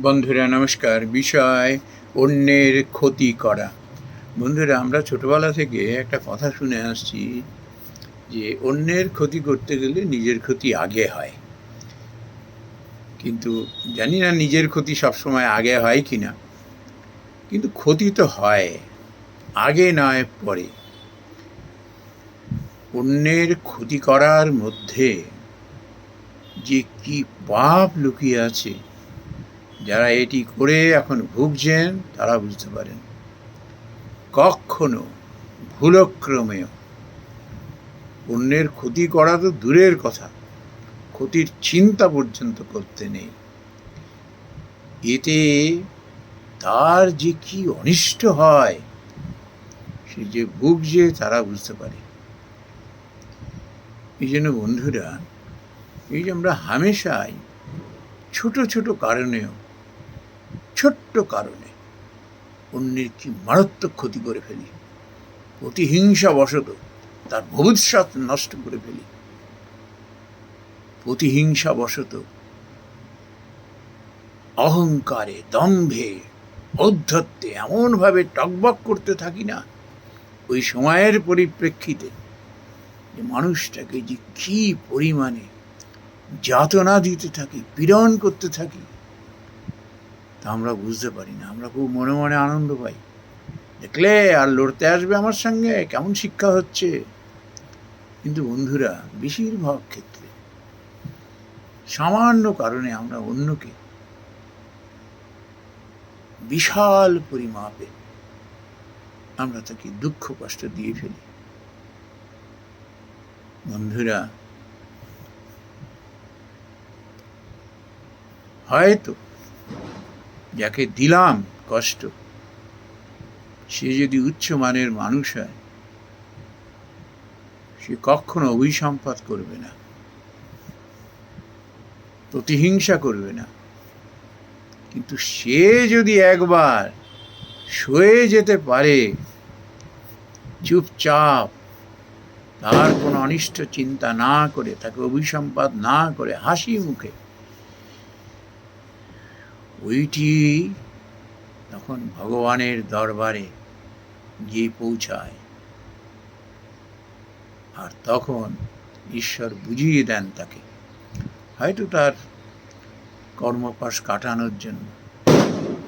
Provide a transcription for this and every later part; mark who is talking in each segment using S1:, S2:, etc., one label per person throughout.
S1: বন্ধুরা, নমস্কার। বিষয়, অন্যের ক্ষতি করা। বন্ধুরা, আমরা ছোটবেলা থেকে একটা কথা শুনে আসছি যে, অন্যের ক্ষতি করতে গেলে নিজের ক্ষতি আগে হয়। কিন্তু জানি না নিজের ক্ষতি সবসময় আগে হয় কি না কিন্তু ক্ষতি তো হয়, আগে নয় পরে। অন্যের ক্ষতি করার মধ্যে যে কি পাপ লুকিয়ে আছে যারা এটি করে এখন ভুগছেন, তারা বুঝতে পারেন। কখনো ভুলক্রমেও অন্যের ক্ষতি করা তো দূরের কথা, ক্ষতির চিন্তা পর্যন্ত করতে নেই। এতে তার যে কি অনিষ্ট হয়, সে যে ভুগছে, তারা বুঝতে পারে। এই জন্য বন্ধুরা, এই যে আমরা হামেশাই ছোট ছোট কারণেও ছোট্ট কারণে অন্যের কি মারাত্মক ক্ষতি করে ফেলি। প্রতিহিংসা বশত তার ভবিষ্যৎ নষ্ট করে ফেলি। প্রতিহিংসা বশত অহংকারে দম্ভে ঔদ্ধত্যে এমনভাবে টকবক করতে থাকি না। ওই সময়ের পরিপ্রেক্ষিতে যে মানুষটাকে যে কি পরিমাণে যাতনা দিতে থাকি, পীড়ন করতে থাকি তা আমরা বুঝতে পারি না। আমরা খুব মনে মনে আনন্দ পাই। দেখলে আর লড়তে আসবে আমার সঙ্গে, কেমন শিক্ষা হচ্ছে? কিন্তু বন্ধুরা, বেশিরভাগ ক্ষেত্রে সামান্য কারণে আমরা অন্যকে বিশাল পরিমাপে আমরা তাকে দুঃখ, কষ্ট দিয়ে ফেলি। বন্ধুরা, হয়তো যাকে দিলাম কষ্ট, সে যদি উচ্চ মানের মানুষ হয়, সে কখনো অভিসম্পাত করবে না, প্রতিহিংসা করবে না। কিন্তু সে যদি একবার সয়ে যেতে পারে, চুপচাপ তার কোনো অনিষ্ট চিন্তা না করে, তাকে অভিসম্পাদ না করে হাসি মুখে ওইটি তখন ভগবানের দরবারে গিয়ে পৌঁছায়। আর তখন ঈশ্বর বুঝিয়ে দেন তাকে। হয়তো তার কর্মপাশ কাটানোর জন্য।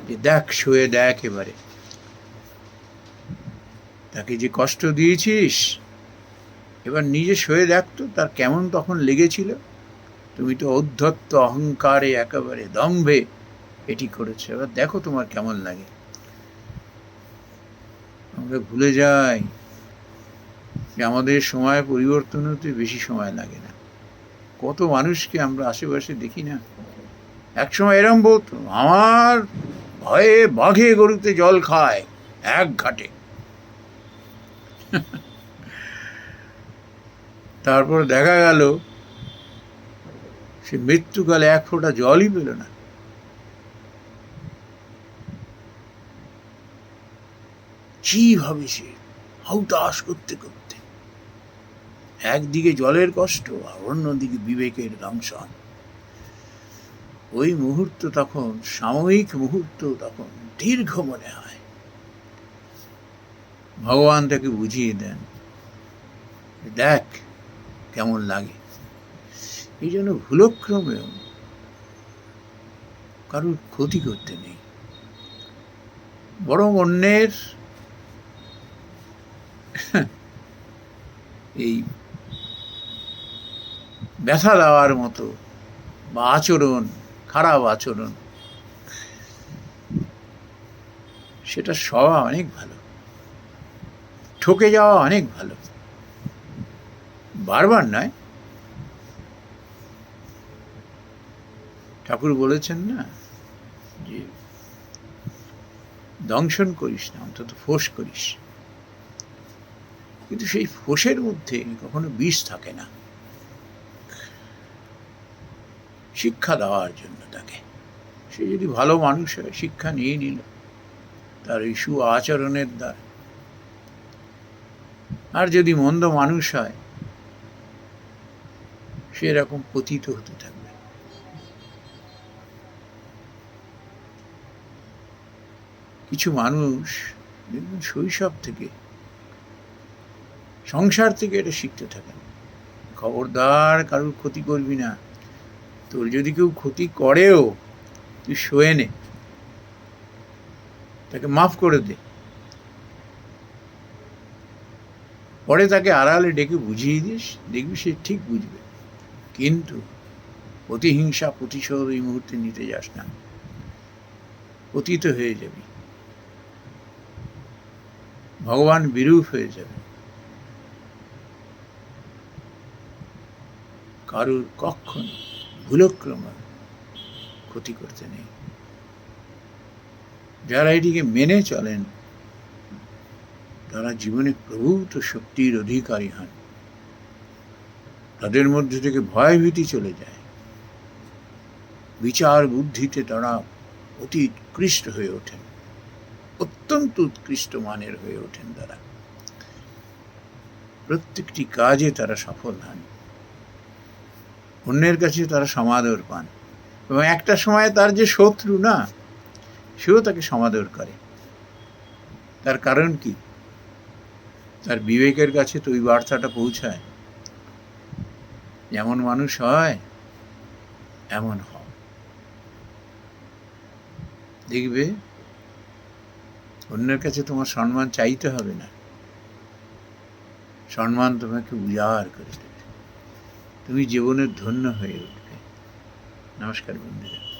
S1: যে দেখ, শুয়ে দেখ এবারে। তাকে যে কষ্ট দিয়েছিস, এবার নিজে শুয়ে দেখতো তার কেমন তখন লেগেছিল? তুমি তো অধ্যত্ত অহংকারে একেবারে দম্ভে এটি করেছে। এবার দেখো তোমার কেমন লাগে। আমরা ভুলে যাই যে আমাদের সময় পরিবর্তন হতে বেশি সময় লাগে না। কত মানুষকে আমরা আশেপাশে দেখি না। একসময় এরম বলতো আমার ভয়ে বাঘে গরুতে জল খায় এক ঘাটে। তারপর দেখা গেল, সে মৃত্যুকালে এক ফোঁটা জলই পেল না। কীভাবে সে হাউতাস করতে করতে। একদিকে জলের কষ্ট আর অন্যদিকে বিবেকের দংশন ওই মুহূর্ত তখন, সাময়িক মুহূর্ত তখন দীর্ঘ মনে হয়। ভগবান তাকে বুঝিয়ে দেন, দেখ কেমন লাগে। এই জন্য ভুলক্রমেও কারোর ক্ষতি করতে নেই। বরং অন্যের এই ব্যথা দেওয়ার মতো বা আচরণ, খারাপ আচরণ, সেটা সবা অনেক ভালো। ঠকে যাওয়া অনেক ভালো। বারবার নয়। ঠাকুর বলেছেন না যে, দংশন করিস না, অন্তত ফোঁস করিস। কিন্তু সেই ফোঁসের মধ্যে কখনো বিষ থাকে না। শিক্ষা দেওয়ার জন্য তাকে। সে যদি ভালো মানুষ হয়, শিক্ষা নিয়ে নিল। তার সু আচরণের দ্বারা। আর যদি মন্দ মানুষ হয়, সে এরকম পতিত হতে থাকবে। কিছু মানুষ শৈশব থেকে সংসার থেকে এটা শিখতে থাকেন। খবরদার কারোর ক্ষতি করবি না। তোর যদি কেউ ক্ষতি করেও, তুই শোয়ে নে। তাকে মাফ করে দে। পরে তাকে আড়ালে ডেকে বুঝিয়ে দিস, দেখবি সে ঠিক বুঝবে। কিন্তু প্রতিহিংসা প্রতিশোধ এই মুহূর্তে নিতে যাস না। পতিত হয়ে যাবি। ভগবান বিরূপ হয়ে যাবে। কারুর কখনো ভুলক্রম ক্ষতি করতে নেই। যারা এটিকে মেনে চলেন, তারা জীবনে প্রভূত শক্তির অধিকারী হন। তাদের মধ্যে থেকে ভয়ভীতি চলে যায়। বিচার বুদ্ধিতে তারা অতি উৎকৃষ্ট হয়ে ওঠেন। অত্যন্ত উৎকৃষ্ট মানের হয়ে ওঠেন তারা। প্রত্যেকটি কাজে তারা সফল হন। অন্যের কাছে তারা সমাদর পান। এবং একটা সময় তার যে শত্রু না, সেও তাকে সমাদর করে। তার কারণ কি? তার বিবেকের কাছে তো ওই বার্তাটা পৌঁছায়। যেমন মানুষ হয়, এমন হও দেখবে, অন্যের কাছে তোমার সম্মান চাইতে হবে না। সম্মান তোমাকে উজাড় করে দেবে। তুমি জীবনের ধন্য হয়ে উঠবে। নমস্কার বন্ধুরা।